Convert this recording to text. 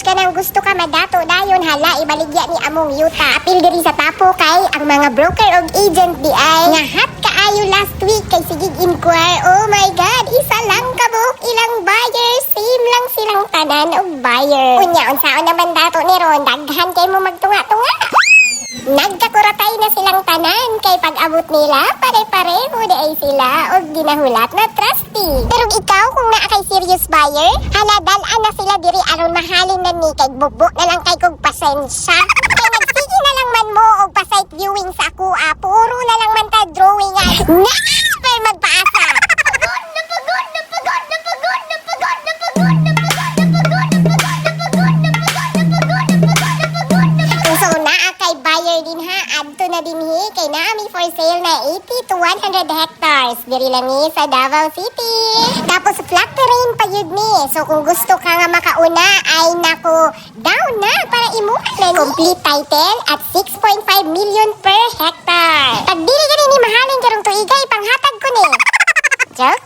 ka nang gusto ka madato dayon hala ibaligya ni among yuta. Apil diri sa tapo kay ang mga broker og agent di ay ngahat kaayo last week kay sigig inquire. Oh my god, isa lang kabuk ilang buyer, same lang silang tanan og buyer. Unya unsaon naman dato ni Ron, daghan kay mo magtunga-tunga. Nagkakuratay na silang tanan kay pag-abot nila, pare-pareho di ay sila o ginahulat na trusty. Pero ikaw kung naa kay previous buyer? Hala, dalaan na sila diri aron mahalin na ni kay bubo na lang kay kog pasensya. Kay nagsige na lang man mo og pa-site viewing sa ako ah. Puro na lang man ta drawing ah. Na! Per magpaasa. na dinhi kay naami for sale na 80 to 100 hectares diri lang ni sa Davao City. Tapos flat terrain ni. So kung gusto ka nga makauna ay nako, down na para imuha na. Complete title at 6.5 million per hectare. Pag dili gani ni mahalin karong tuigay panghatag ko ni. Joke